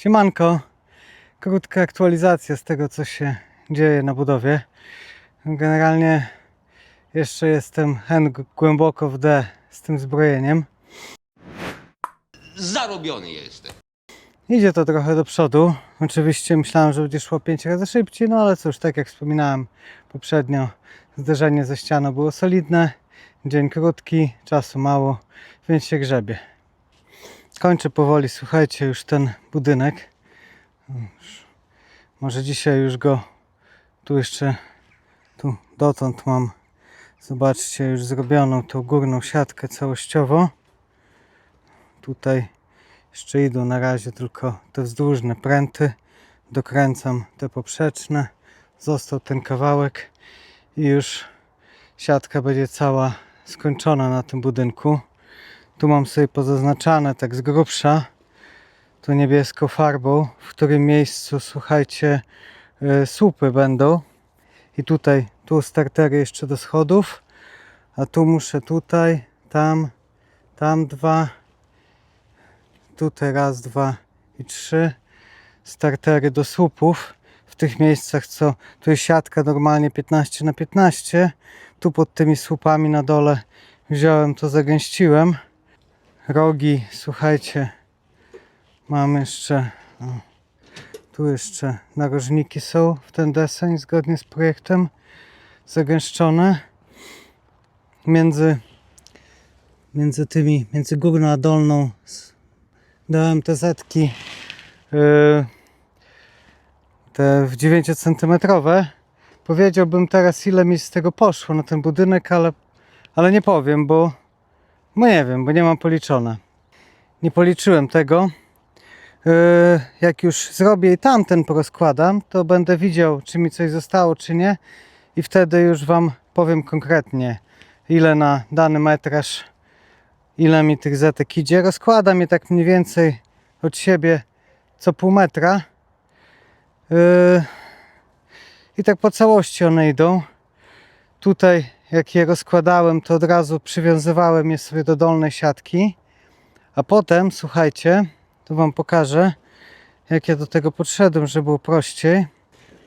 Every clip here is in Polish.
Siemanko, krótka aktualizacja z tego, co się dzieje na budowie. Generalnie jeszcze jestem hen głęboko w D z tym zbrojeniem. Zarobiony jestem. Idzie to trochę do przodu. Oczywiście myślałem, że będzie szło 5 razy szybciej, no ale cóż, tak jak wspominałem poprzednio, zderzenie ze ścianą było solidne. Dzień krótki, czasu mało, więc się grzebie. Kończę powoli, słuchajcie, już ten budynek. Może dzisiaj już go tu jeszcze, tu dotąd mam, zobaczcie, już zrobioną tą górną siatkę całościowo. Tutaj jeszcze idą na razie tylko te wzdłużne pręty. Dokręcam te poprzeczne. Został ten kawałek i już siatka będzie cała skończona na tym budynku. Tu mam sobie pozaznaczane tak z grubsza tu niebieską farbą, w którym miejscu słuchajcie y, słupy będą. I tutaj, tu startery jeszcze do schodów, a tu muszę tutaj, tam, tam dwa, tutaj raz, dwa i trzy startery do słupów. W tych miejscach, co tu jest siatka normalnie 15 na 15 tu pod tymi słupami na dole wziąłem to zagęściłem rogi, słuchajcie. Mam jeszcze o, tu jeszcze narożniki są w ten deseń zgodnie z projektem zagęszczone między między tymi, między górną a dolną. Dałem te zetki yy, te w 9 cm powiedziałbym teraz ile mi z tego poszło na ten budynek ale, ale nie powiem bo bo nie wiem, bo nie mam policzone nie policzyłem tego Yy, jak już zrobię i tamten porozkładam to będę widział czy mi coś zostało czy nie i wtedy już wam powiem konkretnie ile na dany metraż ile mi tych zetek idzie. Rozkładam je tak mniej więcej od siebie co pół metra. Yy, I tak po całości one idą. Tutaj jak je rozkładałem, to od razu przywiązywałem je sobie do dolnej siatki. A potem, słuchajcie, to wam pokażę, jak ja do tego podszedłem, żeby było prościej.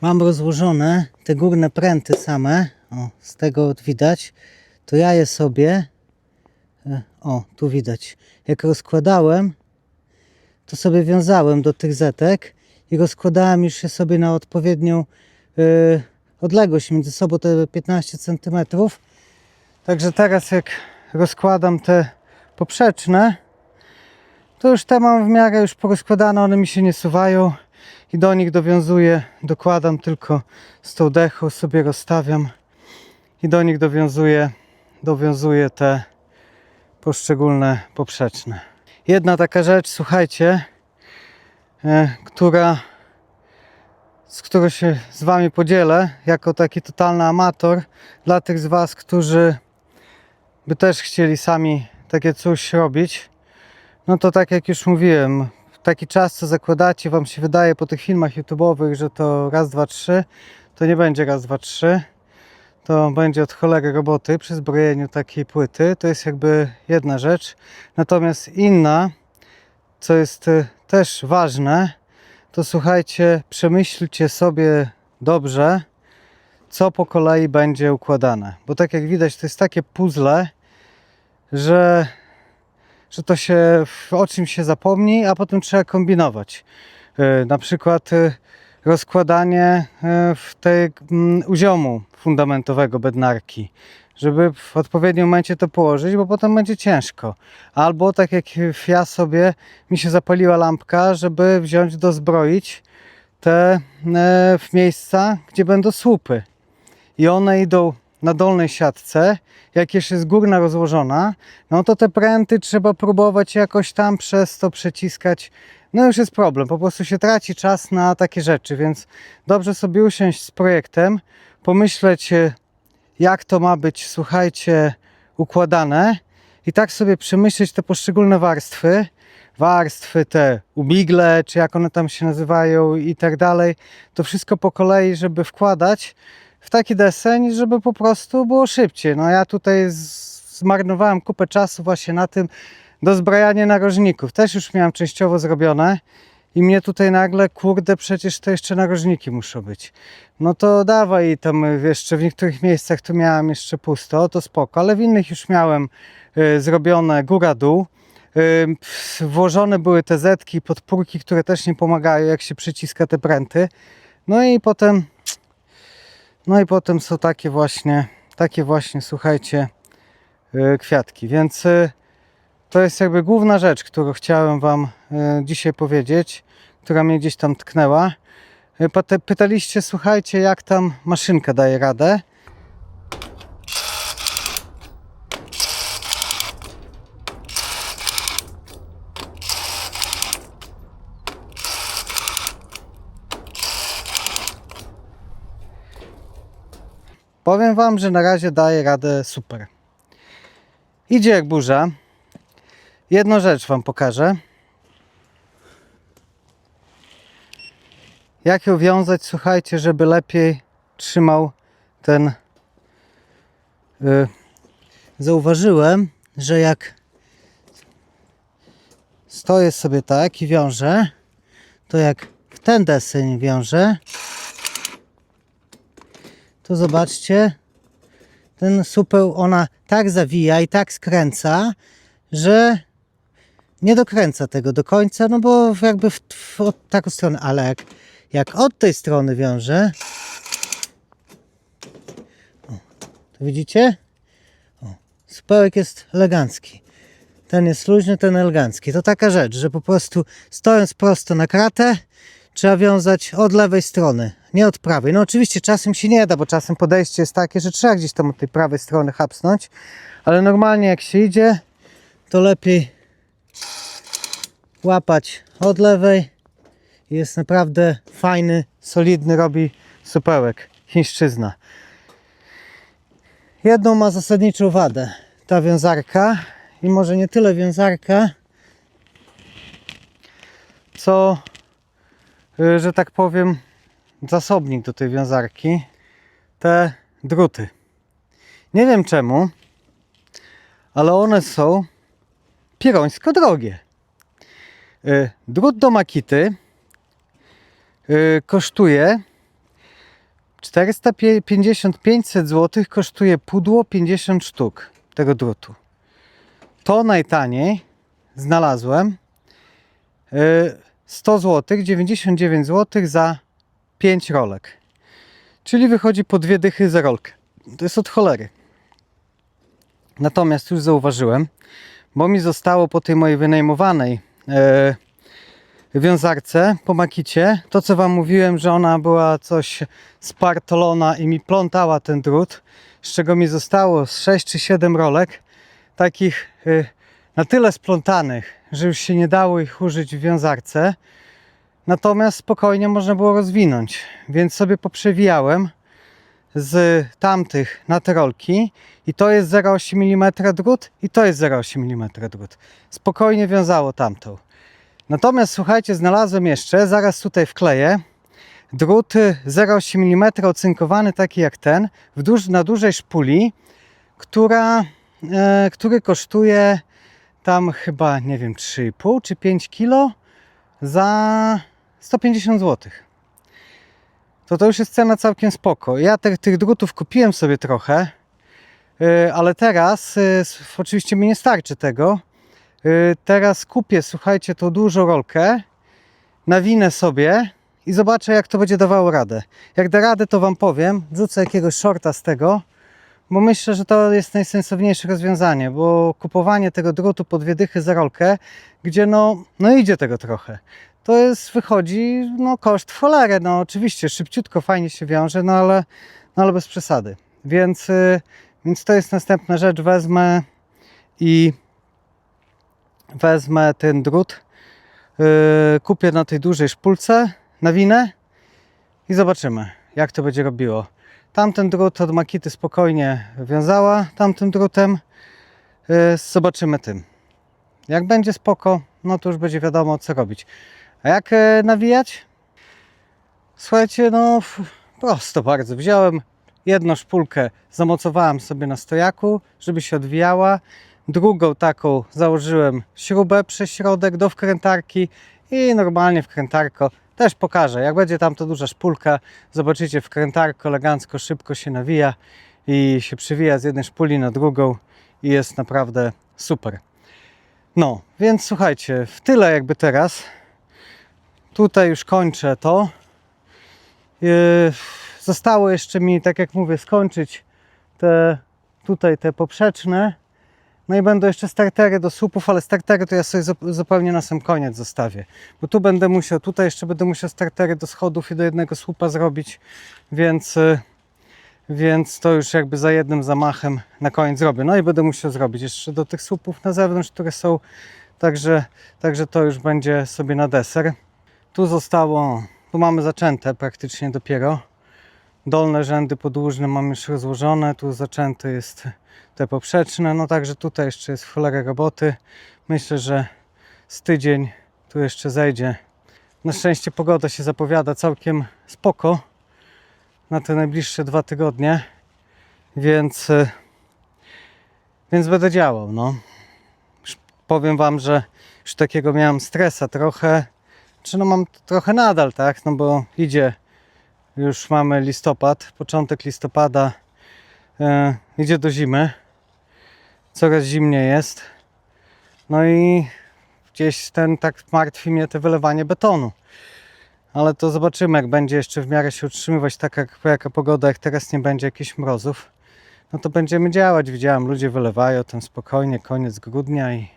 Mam rozłożone te górne pręty same. O, z tego widać. To ja je sobie E, O, tu widać. Jak rozkładałem, to sobie wiązałem do tych zetek i rozkładałem już je sobie na odpowiednią e, odległość między sobą te 15 cm. Także teraz jak rozkładam te poprzeczne, to już te mam w miarę już porozkładane, one mi się nie suwają i do nich dowiązuję, dokładam tylko z tą dechą sobie rozstawiam i do nich dowiązuję, dowiązuję te poszczególne poprzeczne. Jedna taka rzecz, słuchajcie, e, która, z którą się z Wami podzielę, jako taki totalny amator, dla tych z Was, którzy by też chcieli sami takie coś robić, no to tak jak już mówiłem, taki czas, co zakładacie, Wam się wydaje po tych filmach YouTube'owych, że to raz, dwa, trzy, to nie będzie raz, dwa, trzy to będzie od cholery roboty przy zbrojeniu takiej płyty. To jest jakby jedna rzecz. Natomiast inna, co jest y, też ważne, to słuchajcie, przemyślcie sobie dobrze, co po kolei będzie układane. Bo tak jak widać, to jest takie puzzle, że, że to się o czymś się zapomni, a potem trzeba kombinować. Y, Na przykład y, rozkładanie e, w tej mm, uziomu fundamentowego bednarki, żeby w odpowiednim momencie to położyć, bo potem będzie ciężko. Albo tak jak ja sobie, mi się zapaliła lampka, żeby wziąć, dozbroić te e, w miejsca, gdzie będą słupy. I one idą na dolnej siatce, jak już jest górna rozłożona, no to te pręty trzeba próbować jakoś tam przez to przeciskać. No już jest problem, po prostu się traci czas na takie rzeczy, więc dobrze sobie usiąść z projektem, pomyśleć e, jak to ma być, słuchajcie, układane i tak sobie przemyśleć te poszczególne warstwy, warstwy te umigle, czy jak one tam się nazywają i tak dalej, to wszystko po kolei, żeby wkładać w taki deseń, żeby po prostu było szybciej. No ja tutaj zmarnowałem kupę czasu właśnie na tym dozbrajanie narożników. Też już miałem częściowo zrobione i mnie tutaj nagle, kurde, przecież to jeszcze narożniki muszą być. No to dawaj i tam jeszcze w niektórych miejscach tu miałem jeszcze pusto, to spoko, ale w innych już miałem y, zrobione góra-dół. Y, włożone były te zetki, podpórki, które też nie pomagają, jak się przyciska te pręty. No i potem, no i potem są takie właśnie, takie właśnie, słuchajcie, y, kwiatki. Więc y, to jest jakby główna rzecz, którą chciałem Wam y, dzisiaj powiedzieć, która mnie gdzieś tam tknęła. Pote- Pytaliście, słuchajcie, jak tam maszynka daje radę. Powiem Wam, że na razie daje radę super. Idzie jak burza. Jedną rzecz Wam pokażę. Jak ją wiązać, słuchajcie, żeby lepiej trzymał ten. y, Zauważyłem, że jak stoję sobie tak i wiążę, to jak w ten deseń wiążę, to zobaczcie, ten supeł ona tak zawija i tak skręca, że nie dokręca tego do końca, no bo jakby w, w od taką stronę, ale jak, jak od tej strony wiąże, o, to widzicie? O, supełek jest elegancki. Ten jest luźny, ten elegancki. To taka rzecz, że po prostu stojąc prosto na kratę, trzeba wiązać od lewej strony, nie od prawej. No oczywiście czasem się nie da, bo czasem podejście jest takie, że trzeba gdzieś tam od tej prawej strony hapsnąć, ale normalnie jak się idzie, to lepiej łapać od lewej. Jest naprawdę fajny, solidny, robi supełek. Chińszczyzna. Jedną ma zasadniczą wadę. Ta wiązarka i może nie tyle wiązarka, co, y, że tak powiem, zasobnik do tej wiązarki. Te druty. Nie wiem czemu, ale one są pierońsko drogie. Drut do Makity y, kosztuje 450-500 zł, kosztuje pudło 50 sztuk tego drutu. To najtaniej znalazłem y, 100 zł, 99 zł za 5 rolek. Czyli wychodzi po dwie dychy za rolkę. To jest od cholery. Natomiast już zauważyłem, bo mi zostało po tej mojej wynajmowanej e, wiązarce po makicie, to co Wam mówiłem, że ona była coś spartolona i mi plątała ten drut, z czego mi zostało z 6 czy 7 rolek, takich e, na tyle splątanych, że już się nie dało ich użyć w wiązarce, natomiast spokojnie można było rozwinąć, więc sobie poprzewijałem z tamtych na te rolki i to jest 0,8 mm drut i to jest 0,8 mm drut. Spokojnie wiązało tamtą. Natomiast słuchajcie, znalazłem jeszcze, zaraz tutaj wkleję, drut y, 0,8 mm ocynkowany taki jak ten, duż, na dużej szpuli, która, e, który kosztuje tam chyba, nie wiem, 3,5 czy 5 kilo za 150 zł to to już jest cena całkiem spoko. Ja te, tych drutów kupiłem sobie trochę, yy, ale teraz, yy, oczywiście mi nie starczy tego, yy, teraz kupię, słuchajcie, tą dużą rolkę, nawinę sobie i zobaczę jak to będzie dawało radę. Jak da radę to Wam powiem, wrzucę jakiegoś shorta z tego, bo myślę, że to jest najsensowniejsze rozwiązanie, bo kupowanie tego drutu po dwie dychy za rolkę, gdzie no, no idzie tego trochę to jest, wychodzi, no koszt w cholerę, no oczywiście, szybciutko, fajnie się wiąże, no ale, no ale bez przesady. Więc, y, więc to jest następna rzecz, wezmę i wezmę ten drut, y, kupię na tej dużej szpulce, nawinę i zobaczymy, jak to będzie robiło. Tamten drut od Makity spokojnie wiązała, tamtym drutem, y, zobaczymy tym. Jak będzie spoko, no to już będzie wiadomo co robić. A jak e, nawijać? Słuchajcie, no prosto bardzo. Wziąłem jedną szpulkę, zamocowałem sobie na stojaku, żeby się odwijała. Drugą taką założyłem śrubę przez środek do wkrętarki i normalnie wkrętarko też pokażę. Jak będzie tam to duża szpulka, zobaczycie wkrętarko elegancko, szybko się nawija i się przywija z jednej szpuli na drugą i jest naprawdę super. No, więc słuchajcie, w tyle jakby teraz. Tutaj już kończę to. Yy, Zostało jeszcze mi, tak jak mówię, skończyć te tutaj te poprzeczne. No i będą jeszcze startery do słupów, ale startery to ja sobie zup- zupełnie na sam koniec zostawię. Bo tu będę musiał, tutaj jeszcze będę musiał startery do schodów i do jednego słupa zrobić, więc, y, więc to już jakby za jednym zamachem na koniec zrobię. No i będę musiał zrobić jeszcze do tych słupów na zewnątrz, które są, także, także to już będzie sobie na deser. Tu zostało, tu mamy zaczęte praktycznie dopiero. Dolne rzędy podłużne mam już rozłożone, tu zaczęte jest te poprzeczne, no także tutaj jeszcze jest w cholerę roboty. Myślę, że z tydzień tu jeszcze zejdzie. Na szczęście pogoda się zapowiada całkiem spoko na te najbliższe dwa tygodnie, więc, y, więc będę działał, no. Powiem Wam, że już takiego miałem stresa trochę, czy no mam trochę nadal, tak, no bo idzie już mamy listopad, początek listopada e, idzie do zimy. Coraz zimniej jest. No i gdzieś ten tak martwi mnie te wylewanie betonu. Ale to zobaczymy, jak będzie jeszcze w miarę się utrzymywać taka, jaka pogoda, jak teraz nie będzie jakichś mrozów. No to będziemy działać. Widziałem, ludzie wylewają tam spokojnie, koniec grudnia i,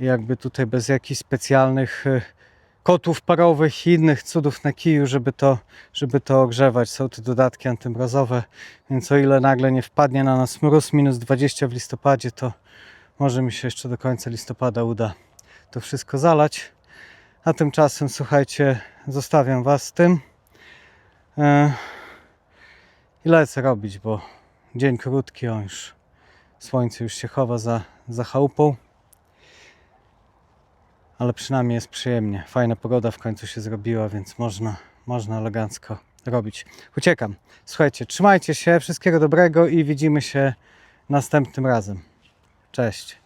i jakby tutaj bez jakichś specjalnych e, kotłów parowych i innych cudów na kiju, żeby to, żeby to ogrzewać. Są te dodatki antymrozowe, więc o ile nagle nie wpadnie na nas mróz minus 20 w listopadzie, to może mi się jeszcze do końca listopada uda to wszystko zalać. A tymczasem, słuchajcie, zostawiam Was z tym. E, I lecę robić, bo dzień krótki, o już słońce już się chowa za, za chałupą ale przynajmniej jest przyjemnie. Fajna pogoda w końcu się zrobiła, więc można, można elegancko robić. Uciekam. Słuchajcie, trzymajcie się, wszystkiego dobrego i widzimy się następnym razem. Cześć.